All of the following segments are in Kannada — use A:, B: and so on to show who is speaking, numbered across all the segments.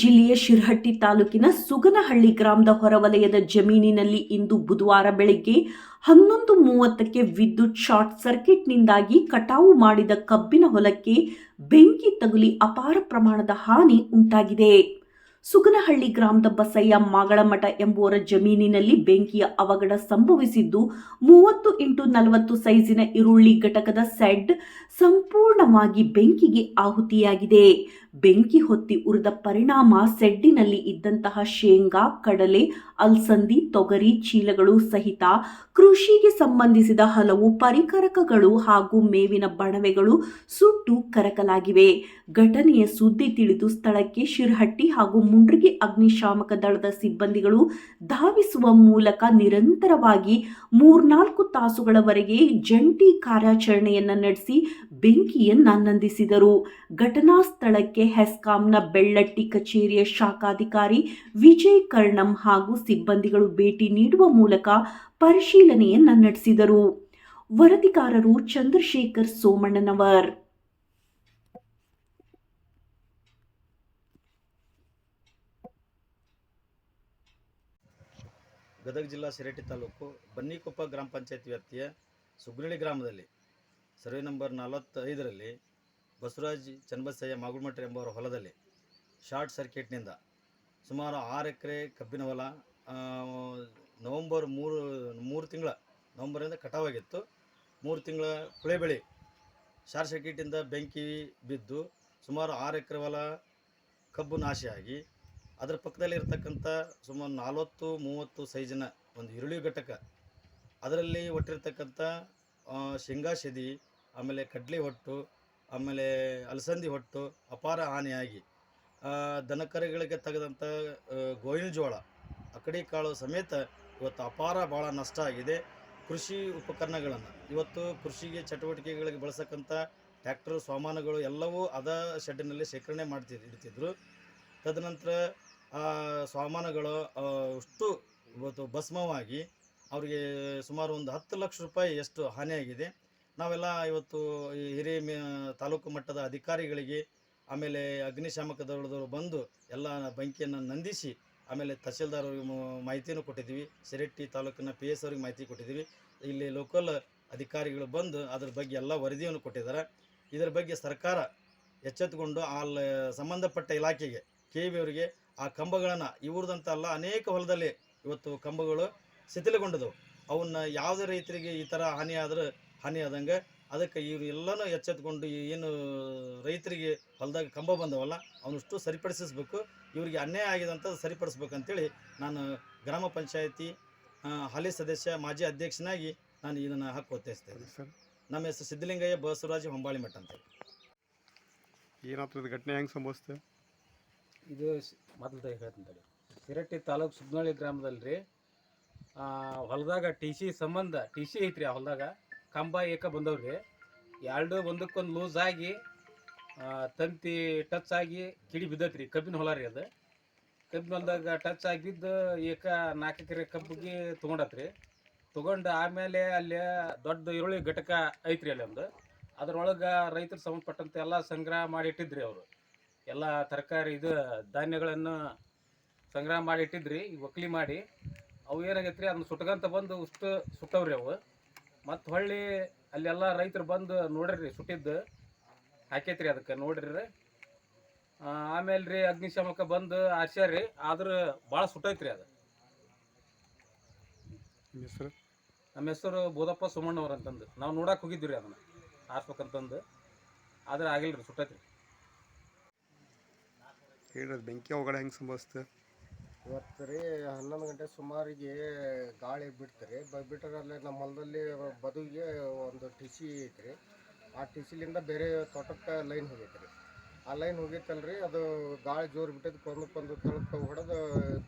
A: ಜಿಲ್ಲೆಯ ಶಿರಹಟ್ಟಿ ತಾಲೂಕಿನ ಸುಗನಹಳ್ಳಿ ಗ್ರಾಮದ ಹೊರವಲಯದ ಜಮೀನಿನಲ್ಲಿ ಇಂದು ಬುಧವಾರ ಬೆಳಗ್ಗೆ ಹನ್ನೊಂದು ಮೂವತ್ತಕ್ಕೆ ವಿದ್ಯುತ್ ಶಾರ್ಟ್ ಸರ್ಕಿಟ್ನಿಂದಾಗಿ ಕಟಾವು ಮಾಡಿದ ಕಬ್ಬಿನ ಹೊಲಕ್ಕೆ ಬೆಂಕಿ ತಗುಲಿ ಅಪಾರ ಪ್ರಮಾಣದ ಹಾನಿ ಉಂಟಾಗಿದೆ. ಸುಗನಹಳ್ಳಿ ಗ್ರಾಮದ ಬಸಯ್ಯ ಮಾಗಳಮಠ ಎಂಬುವರ ಜಮೀನಿನಲ್ಲಿ ಬೆಂಕಿಯ ಅವಘಡ ಸಂಭವಿಸಿದ್ದು, ಮೂವತ್ತು ಇಂಟು ನಲವತ್ತು ಸೈಜಿನ ಈರುಳ್ಳಿ ಘಟಕದ ಸೆಡ್ ಸಂಪೂರ್ಣವಾಗಿ ಬೆಂಕಿಗೆ ಆಹುತಿಯಾಗಿದೆ. ಬೆಂಕಿ ಹೊತ್ತಿ ಉರಿದ ಪರಿಣಾಮ ಸೆಡ್ಡಿನಲ್ಲಿ ಇದ್ದಂತಹ ಶೇಂಗಾ, ಕಡಲೆ, ಅಲ್ಸಂದಿ, ತೊಗರಿ, ಚೀಲಗಳು ಸಹಿತ ಕೃಷಿಗೆ ಸಂಬಂಧಿಸಿದ ಹಲವು ಪರಿಕರಕಗಳು ಹಾಗೂ ಮೇವಿನ ಬಣವೆಗಳು ಸುಟ್ಟು ಕರಕಲಾಗಿವೆ. ಘಟನೆಯ ಸುದ್ದಿ ತಿಳಿದು ಸ್ಥಳಕ್ಕೆ ಶಿರ್ಹಟ್ಟಿ ಹಾಗೂ ಮುಂಡ್ರಿಗೆ ಅಗ್ನಿಶಾಮಕ ದಳದ ಸಿಬ್ಬಂದಿಗಳು ಧಾವಿಸುವ ಮೂಲಕ ನಿರಂತರವಾಗಿ ಮೂರ್ನಾಲ್ಕು ತಾಸುಗಳವರೆಗೆ ಜಂಟಿ ಕಾರ್ಯಾಚರಣೆಯನ್ನು ನಡೆಸಿ ಬೆಂಕಿಯನ್ನು ನಂದಿಸಿದರು. ಘಟನಾ ಸ್ಥಳಕ್ಕೆ ಹೆಸ್ಕಾಂನ ಬೆಳ್ಳಟ್ಟಿ ಕಚೇರಿಯ ಶಾಖಾಧಿಕಾರಿ ವಿಜಯ್ ಕರ್ಣಂ ಹಾಗೂ ಸಿಬ್ಬಂದಿಗಳು ಭೇಟಿ ನೀಡುವ ಮೂಲಕ ಪರಿಶೀಲನೆಯನ್ನ ನಡೆಸಿದರು. ವರದಿಗಾರರು ಚಂದ್ರಶೇಖರ್ ಸೋಮಣ್ಣನವರ್.
B: ಗದಗ ಜಿಲ್ಲಾ ಸಿರಟಿ ತಾಲೂಕು ಬನ್ನಿಕೊಪ್ಪ ಗ್ರಾಮ ಪಂಚಾಯತ್ ವ್ಯಾಪ್ತಿಯ ಸುಗ್ನಳ್ಳಿ ಗ್ರಾಮದಲ್ಲಿ, ಸರ್ವೆ ನಂಬರ್ ನಲವತ್ತೈದರಲ್ಲಿ ಬಸವರಾಜ್ ಚನ್ನಬಸಯ್ಯ ಮಾಗುಳಮಠ ಎಂಬವರ ಹೊಲದಲ್ಲಿ ಶಾರ್ಟ್ ಸರ್ಕ್ಯೂಟ್ನಿಂದ ಸುಮಾರು ಆರು ಎಕರೆ ಕಬ್ಬಿನ ಹೊಲ ನವಂಬರ್ ಮೂರು ಮೂರು ತಿಂಗಳ, ನವಂಬರಿಂದ ಕಟಾವಾಗಿತ್ತು ಮೂರು ತಿಂಗಳ ಕುಳೆ ಬೆಳೆ ಶಾರ್ಟ್ ಸರ್ಕ್ಯೂಟಿಂದ ಬೆಂಕಿ ಬಿದ್ದು ಸುಮಾರು ಆರು ಎಕರೆ ಹೊಲ ಕಬ್ಬು ನಾಶಿಯಾಗಿ ಅದರ ಪಕ್ಕದಲ್ಲಿ ಇರತಕ್ಕಂಥ ಸುಮಾರು ನಲ್ವತ್ತು, ಮೂವತ್ತು ಸೈಜಿನ ಒಂದು ಈರುಳ್ಳಿ ಘಟಕ, ಅದರಲ್ಲಿ ಒಟ್ಟಿರ್ತಕ್ಕಂಥ ಶೇಂಗಾ ಸೆದಿ ಆಮೇಲೆ ಕಡ್ಲೆ ಹೊಟ್ಟು ಆಮೇಲೆ ಅಲಸಂದಿ ಹೊಟ್ಟು, ಅಪಾರ ಹಾನಿಯಾಗಿ ದನಕರಿಗಳಿಗೆ ತೆಗೆದಂಥ ಗೋವಿನ ಜೋಳ ಅಕಡಿ ಕಾಳು ಸಮೇತ ಇವತ್ತು ಅಪಾರ ಭಾಳ ನಷ್ಟ ಆಗಿದೆ. ಕೃಷಿ ಉಪಕರಣಗಳನ್ನು, ಇವತ್ತು ಕೃಷಿಗೆ ಚಟುವಟಿಕೆಗಳಿಗೆ ಬಳಸಕ್ಕಂಥ ಟ್ಯಾಕ್ಟರ್, ಸಾಮಾನುಗಳು ಎಲ್ಲವೂ ಅದ ಶೆಡ್ಡಿನಲ್ಲಿ ಶೇಖರಣೆ ಮಾಡ್ತಿ, ಇಡ್ತಿದ್ರು. ತದನಂತರ, ಆ, ಸಾಮಾನುಗಳು ಅಷ್ಟು ಇವತ್ತು ಭಸ್ಮವಾಗಿ ಅವರಿಗೆ ಸುಮಾರು ಒಂದು ಹತ್ತು ಲಕ್ಷ ರೂಪಾಯಿ ಎಷ್ಟು ಹಾನಿಯಾಗಿದೆ. ನಾವೆಲ್ಲ ಇವತ್ತು ಈ ಹಿರಿಯ ತಾಲೂಕು ಮಟ್ಟದ ಅಧಿಕಾರಿಗಳಿಗೆ, ಆಮೇಲೆ ಅಗ್ನಿಶಾಮಕ ದಳದವರು ಬಂದು ಎಲ್ಲ ಬೆಂಕಿಯನ್ನು ನಂದಿಸಿ, ಆಮೇಲೆ ತಹಸೀಲ್ದಾರ್ ಅವ್ರಿಗೆ ಮಾಹಿತಿಯನ್ನು ಕೊಟ್ಟಿದ್ದೀವಿ. ಶಿರಟ್ಟಿ ತಾಲೂಕಿನ ಪಿ ಎಸ್ ಅವ್ರಿಗೆ ಮಾಹಿತಿ ಕೊಟ್ಟಿದ್ದೀವಿ. ಇಲ್ಲಿ ಲೋಕಲ್ ಅಧಿಕಾರಿಗಳು ಬಂದು ಅದ್ರ ಬಗ್ಗೆ ಎಲ್ಲ ವರದಿಯನ್ನು ಕೊಟ್ಟಿದ್ದಾರೆ. ಇದರ ಬಗ್ಗೆ ಸರ್ಕಾರ ಎಚ್ಚೆತ್ತುಕೊಂಡು ಆ ಸಂಬಂಧಪಟ್ಟ ಇಲಾಖೆಗೆ ಕೆ ವಿ ಅವರಿಗೆ ಆ ಕಂಬಗಳನ್ನು, ಇವ್ರದಂತ ಅಲ್ಲ, ಅನೇಕ ಹೊಲದಲ್ಲಿ ಇವತ್ತು ಕಂಬಗಳು ಶಿಥಿಲಗೊಂಡಿದ್ದವು ಅವನ್ನ ಯಾವುದೇ ರೈತರಿಗೆ ಈ ಥರ ಹಾನಿಯಾದರೂ ಹಾನಿ ಆದಂಗೆ ಅದಕ್ಕೆ ಇವರು ಎಲ್ಲನೂ ಎಚ್ಚೆತ್ಕೊಂಡು ಏನು ರೈತರಿಗೆ ಹೊಲದಾಗ ಕಂಬ ಬಂದವಲ್ಲ ಅವನಷ್ಟು ಸರಿಪಡಿಸಬೇಕು ಇವರಿಗೆ ಅನ್ಯಾಯ ಆಗಿದೆ ಅಂತ ಸರಿಪಡಿಸ್ಬೇಕಂತೇಳಿ ನಾನು ಗ್ರಾಮ ಪಂಚಾಯತಿ ಹಾಲಿ ಸದಸ್ಯ ಮಾಜಿ ಅಧ್ಯಕ್ಷನಾಗಿ ನಾನು ಇದನ್ನು ಹಾಕಿ ಒತ್ತಾಯಿಸ್ತೇನೆ. ನಮ್ಮ ಹೆಸರು ಸಿದ್ದಲಿಂಗಯ್ಯ ಬಸವರಾಜ ಹೊಂಬಾಳಿ ಮಠ ಅಂತ
C: ಏನಾಗ್ತದೆ ಘಟನೆ ಹೆಂಗೆ ಸಂಭವಿಸ್ತದೆ
D: ಇದು ಮೊದಲು ಹೇಳ್ತೀನಿ ತಡಿ. ಸಿರಟ್ಟಿ ತಾಲೂಕು ಸುಬ್ನಳ್ಳಿ ಗ್ರಾಮದಲ್ಲಿ ರೀ ಹೊಲದಾಗ ಟಿ ಸಿ ಸಂಬಂಧ ಟಿ ಸಿ ಐತ್ರಿ ಆ ಹೊಲದಾಗ. ಕಂಬ ಏಕ ಬಂದವ್ರಿ. ಎರಡು ಒಂದಕ್ಕೊಂದು ಲೂಸ್ ಆಗಿ ತಂತಿ ಟಚ್ ಆಗಿ ಕಿಡಿ ಬಿದ್ದೈತ್ರಿ. ಕಬ್ಬಿನ ಹೊಲ ರೀ ಅದು. ಕಬ್ಬಿನ ಹೊಲದಾಗ ಟಚ್ ಆಗಿದ್ದು ಏಕ ನಾಲ್ಕು ಎಕರೆ ಕಬ್ಬಿಗೆ ತೊಗೊಂಡತ್ರಿ. ತೊಗೊಂಡು ಆಮೇಲೆ ಅಲ್ಲಿ ದೊಡ್ಡ ಈರುಳ್ಳಿ ಘಟಕ ಐತ್ರಿ ಅಲ್ಲಿ ಒಂದು ಅದ್ರೊಳಗೆ ರೈತರು ಸಂಬಂಧಪಟ್ಟಂತೆ ಎಲ್ಲ ಸಂಗ್ರಹ ಮಾಡಿ ಇಟ್ಟಿದ್ರಿ ಅವರು. ಎಲ್ಲ ತರಕಾರಿ ಇದು ಧಾನ್ಯಗಳನ್ನು ಸಂಗ್ರಹ ಮಾಡಿ ಇಟ್ಟಿದ್ರಿ ಒಕ್ಲಿ ಮಾಡಿ. ಅವು ಏನಾಗೈತ್ರಿ, ಅದನ್ನ ಸುಟ್ಕೊಂತ ಬಂದು ಉಷ್ಟು ಸುಟ್ಟವ್ರಿ ಅವು. ಮತ್ತು ಹೊಳ್ಳಿ ಅಲ್ಲೆಲ್ಲ ರೈತರು ಬಂದು ನೋಡ್ರಿ ಸುಟ್ಟಿದ್ದು. ಹಾಕೈತ್ರಿ ಅದಕ್ಕೆ ನೋಡ್ರಿ. ಆಮೇಲೆ ರೀ ಅಗ್ನಿಶಾಮಕ ಬಂದು ಆರ್ಸ್ಯಾರಿ ಆದ್ರೆ ಭಾಳ ಸುಟ್ಟೈತ್ರಿ ಅದು.
C: ನಿಮ್ಮ ಹೆಸರು?
D: ನಮ್ಮ ಹೆಸರು ಬೋಧಪ್ಪ ಸುಮಣ್ಣವ್ರು ಅಂತಂದು. ನಾವು ನೋಡಕ್ಕೆ ಹೋಗಿದ್ವಿ ರೀ ಅದನ್ನು ಆರ್ಸ್ಬೇಕಂತಂದು. ಆದ್ರೆ ಆಗಿಲ್ಲ ರೀ ಸುಟ್ಟೈತ್ರಿ
C: ಬೆಂಕಿ ಅವಘಡ ಹೆಂಗೆ ಸಂಭವಿಸ್ತೆ?
E: ಇವತ್ತು ರೀ ಹನ್ನೊಂದು ಗಂಟೆ ಸುಮಾರಿಗೆ ಗಾಳಿ ಬಿಡ್ತಾರೆ ಬಿಟ್ಟರಲ್ಲೇ ನಮ್ಮ ಹೊಲದಲ್ಲಿ ಬದುವಿಗೆ ಒಂದು ಟಿಸಿ ಐತ್ರಿ ಆ ಟಿಸಿಲಿಂದ ಬೇರೆ ತೋಟಕ್ಕೆ ಲೈನ್ ಹೋಗೈತೆ ರೀ. ಆ ಲೈನ್ ಹೋಗೈತಲ್ರಿ, ಅದು ಗಾಳಿ ಜೋರು ಬಿಟ್ಟದ್ದು ಕೊಂದು ತಳಕ್ಕೆ ಹೊಡೆದು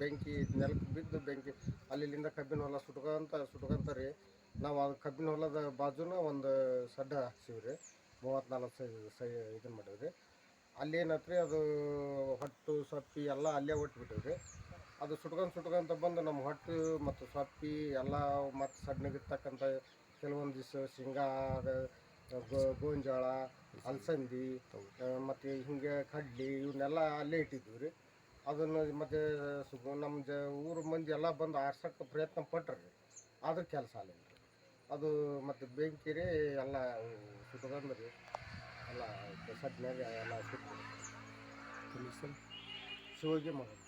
E: ಬೆಂಕಿ, ನೆಲಕ್ಕೆ ಬಿದ್ದು ಬೆಂಕಿ ಅಲ್ಲಿಂದ ಕಬ್ಬಿನ ಹೊಲ ಸುಟ್ಕೊಂತ ಸುಟ್ಕೊಂತ ರೀ, ನಾವು ಅದು ಕಬ್ಬಿನ ಹೊಲದ ಬಾಜುನ ಒಂದು ಸಡ್ಡ ಹಾಕ್ಸೀವಿ ರೀ. ಮೂವತ್ತು ನಾಲ್ಕು ಸೈ ಸೈ ಇದನ್ನು ಮಾಡಿವಿ ರೀ. ಅಲ್ಲೇನತ್ರಿ ಅದು ಹೊಟ್ಟು ಸೊಪ್ಪಿ ಎಲ್ಲ ಅಲ್ಲೇ ಒಟ್ಟು ರೀ. ಅದು ಸುಟ್ಕೊಂಡು ಸುಟ್ಕೊಂತ ಬಂದು ನಮ್ಮ ಹೊಟ್ಟು ಮತ್ತು ಸೊಪ್ಪಿ ಎಲ್ಲ ಮತ್ತು ಸಣ್ಣಗಿರ್ತಕ್ಕಂಥ ಕೆಲವೊಂದಿಷ್ಟು ಶೇಂಗಾ ಗೋ- ಗೋಂಜಾಳ ಅಲಸಂದಿ ಮತ್ತು ಹಿಂಗೆ ಕಡ್ಲಿ ಇವನ್ನೆಲ್ಲ ಅಲ್ಲೇ ಇಟ್ಟಿದ್ವಿ ರೀ. ಅದನ್ನು ಮತ್ತು ಸುಗು ನಮ್ಮ ಜ ಊರ ಮಂದಿ ಎಲ್ಲ ಬಂದು ಆರ್ಸಕ್ಕೆ ಪ್ರಯತ್ನ ಪಟ್ರಿ ಆದ್ರೆ ಕೆಲಸ ಅಲ್ಲಿಲ್ಲ ರೀ. ಅದು ಮತ್ತು ಬೆಂಕಿ ರೀ ಎಲ್ಲ ಸುಟ್ಕೊಂಡ್ರಿ ಎಲ್ಲ ಸಟ್ನಾಗ ಎಲ್ಲ ಸುಟ್ಟು ಶಿವಗೆ ಮಾಡೋದು